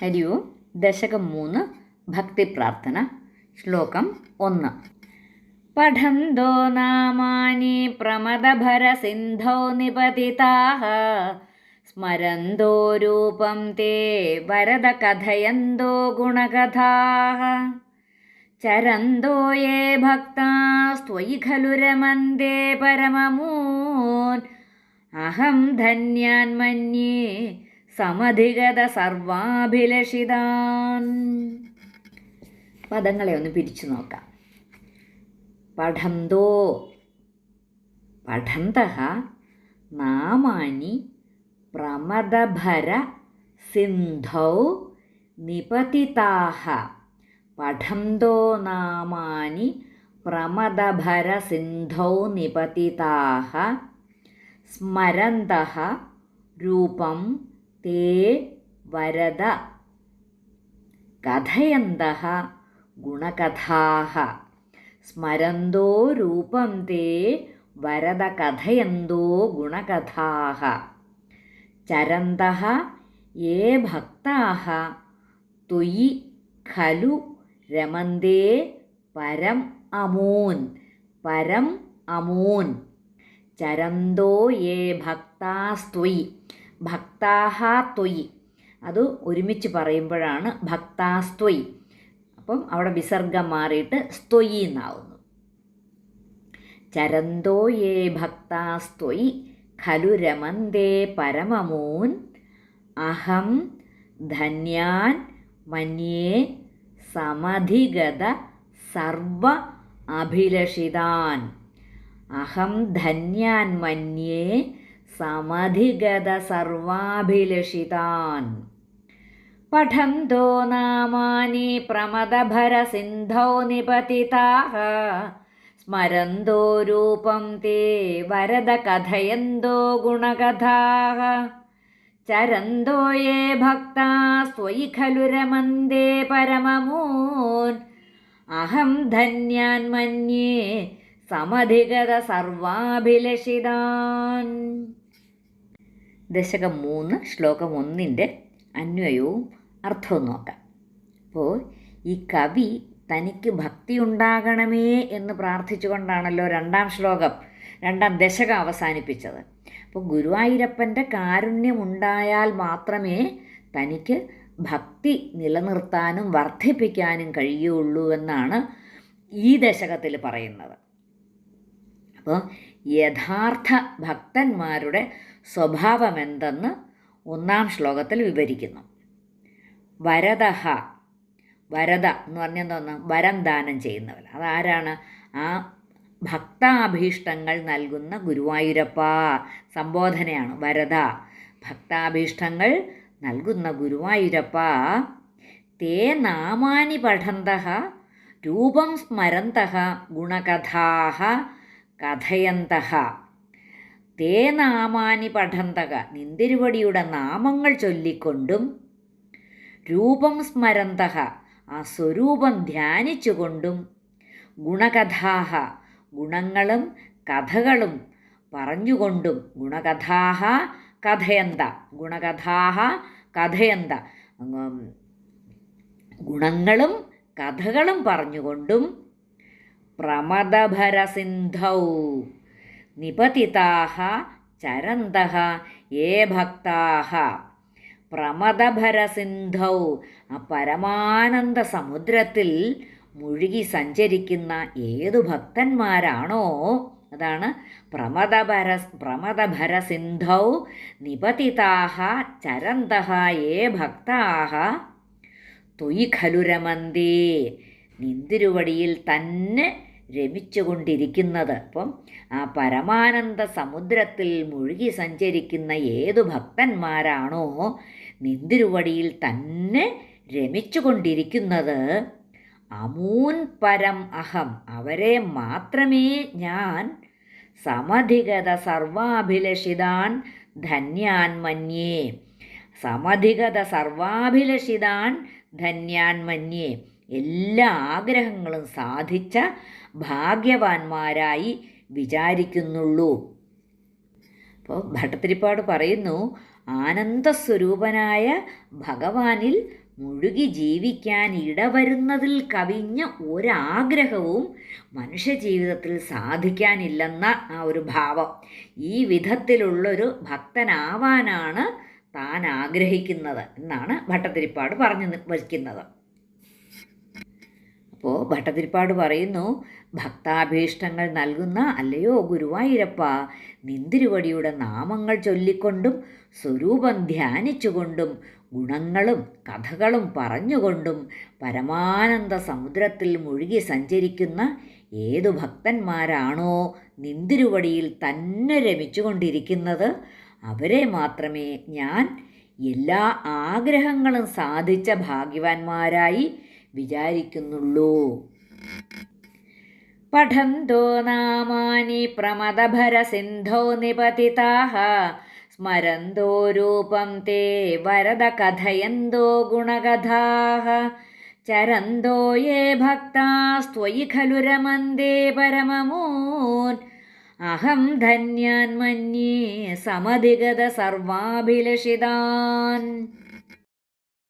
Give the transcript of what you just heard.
ഹരി ഓം. ദശകം മൂന്ന് ഭക്തിപ്രാർത്ഥന ശ്ലോകം ഒന്ന്. പഠന്തോ നാമാനി പ്രമദഭരസിന്ധോ നിപതിതാഹ സ്മരന്തോ രൂപം തേ വരദ കഥയന്തോ ഗുണകഥാഹ ചരന്തോ യേ ഭക്താസ്ത്വയി ഖലു രമന്തേ പരമമൂൻ അഹം ധന്യാൻ മന്യേ സമധിഗത സർവാഭിലഷിതാൻ. പദങ്ങളെ ഒന്ന് പിരിച്ചു നോക്കാം. പഠന്തോ. പഠന്ത നാമാനി പ്രമദഭര സിന്ധൗ നിപതിതാഹ. പഠന്തോ നാമാനി പ്രമദഭര സിന്ധൗ നിപതിതാഹ. സ്മരന്തഃ രൂപം തേ വരദ കഥയന്തः ഗുണകഥാः സ്മരന്തോ രൂപം തേ വരദ കഥയന്തോ ഗുണകഥാः ചരന്തः യേ ഭക്താः ത്വയി ഖലു രമന്തേ പരം അമൂൻ പരം അമൂൻ. ചരന്തോ യേ ഭക്താസ്ത്വയി. ഭക്താഹ ത്വയി. അത് ഒരുമിച്ച് പറയുമ്പോഴാണ് ഭക്താസ്ത്വയി. അപ്പം അവിടെ വിസർഗം മാറിയിട്ട് സ്ത്വയി എന്നാവുന്നു. ചരന്തോ യേ ഭക്താസ്ത്വയി ഖലു രമന്തേ പരമമൂൻ അഹം ധന്യാൻ മന്യേ സമധിഗത സർവ അഭിലഷിതാൻ അഹം ധന്യാൻ മന്യേ സമധിഗത സർവാഭിലഷിതാൻ. പഠന്തോ നാമാനി പ്രമദഭരസിന്ധൗ നിപതിതാः സ്മരന്തോ രൂപം തേ വരദ കഥയന്തോ ഗുണകഥാः ചരന്തോ യേ ഭക്താസ്ത്വയി ഖലു രമന്തേ പരമമൂൻ. അഹം ധന്യാൻ മന്യേ സമധിഗത സർവാഭിലഷിതാൻ. ദശകം മൂന്ന് ശ്ലോകം ഒന്നിന്റെ അന്വയവും അർത്ഥവും നോക്കാം. അപ്പോൾ ഈ കവി തനിക്ക് ഭക്തി ഉണ്ടാകണമേ എന്ന് പ്രാർത്ഥിച്ചുകൊണ്ടാണല്ലോ രണ്ടാം ശ്ലോകം രണ്ടാം ദശകം അവസാനിപ്പിച്ചത്. അപ്പോൾ ഗുരുവായൂരപ്പന്റെ കാരുണ്യമുണ്ടായാൽ മാത്രമേ തനിക്ക് ഭക്തി നിലനിർത്താനും വർദ്ധിപ്പിക്കാനും കഴിയുള്ളൂ എന്നാണ് ഈ ദശകത്തിൽ പറയുന്നത്. അപ്പോൾ യഥാർത്ഥ ഭക്തന്മാരുടെ സ്വഭാവമെന്തെന്ന് ഒന്നാം ശ്ലോകത്തിൽ വിവരിക്കുന്നു. വരദഹ വരദ എന്ന് പറഞ്ഞാൽ എന്തോന്ന് വരം ദാനം ചെയ്യുന്നവർ അതാരാണ്? ആ ഭക്താഭീഷ്ടങ്ങൾ നൽകുന്ന ഗുരുവായൂരപ്പ സംബോധനയാണ് വരദ. ഭക്താഭീഷ്ടങ്ങൾ നൽകുന്ന ഗുരുവായൂരപ്പ തേ നാമാനി പഠന്ത രൂപം സ്മരന്ത ഗുണകഥാ കഥയന്ത തേ നാമാനി പഠന്തക നിന്തിരുവടിയുടെ നാമങ്ങൾ ചൊല്ലിക്കൊണ്ടും രൂപം സ്മരന്ത ആ സ്വരൂപം ധ്യാനിച്ചുകൊണ്ടും ഗുണകഥാഹ ഗുണങ്ങളും കഥകളും പറഞ്ഞുകൊണ്ടും ഗുണകഥാഹ കഥയന്ത ഗുണകഥാഹ കഥയന്ത. ഗുണങ്ങളും കഥകളും പറഞ്ഞുകൊണ്ടും പ്രമദഭരസിന്ധൗ നിപതിതാഹ ചരന്തഹ ഏ ഭക്താഹ പ്രമദഭരസിന്ധൗ ആ പരമാനന്ദ സമുദ്രത്തിൽ മുഴുകി സഞ്ചരിക്കുന്ന ഏതു ഭക്തന്മാരാണോ? അതാണ് പ്രമദഭര പ്രമദഭരസിന്ധൗ നിപതിതാഹ ചരന്തഹ ഏ ഭക്താഹ. തൊയ് ഖലു രമന്തേ നിന്തിരുവടിയിൽ തന്നെ രമിച്ചുകൊണ്ടിരിക്കുന്നത്. അപ്പം ആ പരമാനന്ദ സമുദ്രത്തിൽ മുഴുകി സഞ്ചരിക്കുന്ന ഏതു ഭക്തന്മാരാണോ നിന്തിരുവടിയിൽ തന്നെ രമിച്ചുകൊണ്ടിരിക്കുന്നത്. അമൂൻ പരം അഹം അവരെ മാത്രമേ ഞാൻ സമധിഗത സർവാഭിലഷിതാൻ ധന്യാൻ മന്യേ. സമധിഗത സർവാഭിലഷിതാൻ ധന്യാൻ മന്യേ. എല്ലാ ആഗ്രഹങ്ങളും സാധിച്ച ഭാഗ്യവാന്മാരായി വിചാരിക്കുന്നുള്ളൂ. അപ്പോൾ ഭട്ടത്തിരിപ്പാട് പറയുന്നു ആനന്ദസ്വരൂപനായ ഭഗവാനിൽ മുഴുകി ജീവിക്കാൻ ഇടവരുന്നതിൽ കവിഞ്ഞ ഒരാഗ്രഹവും മനുഷ്യജീവിതത്തിൽ സാധിക്കാനില്ലെന്ന ആ ഒരു ഭാവം. ഈ വിധത്തിലുള്ളൊരു ഭക്തനാവാനാണ് താൻ ആഗ്രഹിക്കുന്നത് എന്നാണ് ഭട്ടതിരിപ്പാട് പറഞ്ഞു വയ്ക്കുന്നത്. അപ്പോൾ ഭട്ടതിരിപ്പാട് പറയുന്നു ഭക്താഭീഷ്ടങ്ങൾ നൽകുന്ന അല്ലയോ ഗുരുവായൂരപ്പ? നിന്തിരുവടിയുടെ നാമങ്ങൾ ചൊല്ലിക്കൊണ്ടും സ്വരൂപം ധ്യാനിച്ചുകൊണ്ടും ഗുണങ്ങളും കഥകളും പറഞ്ഞുകൊണ്ടും പരമാനന്ദ സമുദ്രത്തിൽ മുഴുകി സഞ്ചരിക്കുന്ന ഏതു ഭക്തന്മാരാണോ നിന്തിരുവടിയിൽ തന്നെ രമിച്ചുകൊണ്ടിരിക്കുന്നത് അവരെ മാത്രമേ ഞാൻ എല്ലാ ആഗ്രഹങ്ങളും സാധിച്ച ഭാഗ്യവാന്മാരായി വിചാരിക്കുന്നുള്ളൂ. പഠന്തോ നാമാനി പ്രമദഭരസിന്ധോ നിപതിതാഹ സ്മരന്തോ രൂപം തേ വരദ കഥയന്തോ ഗുണകഥാഹ ചരന്തോ യേ ഭക്താസ്ത്വയി ഖലു രമന്തേ പരമമൂൻ. അഹം ധന്യാൻ മന്യേ സമധിഗത സർവാഭിലഷിതാൻ.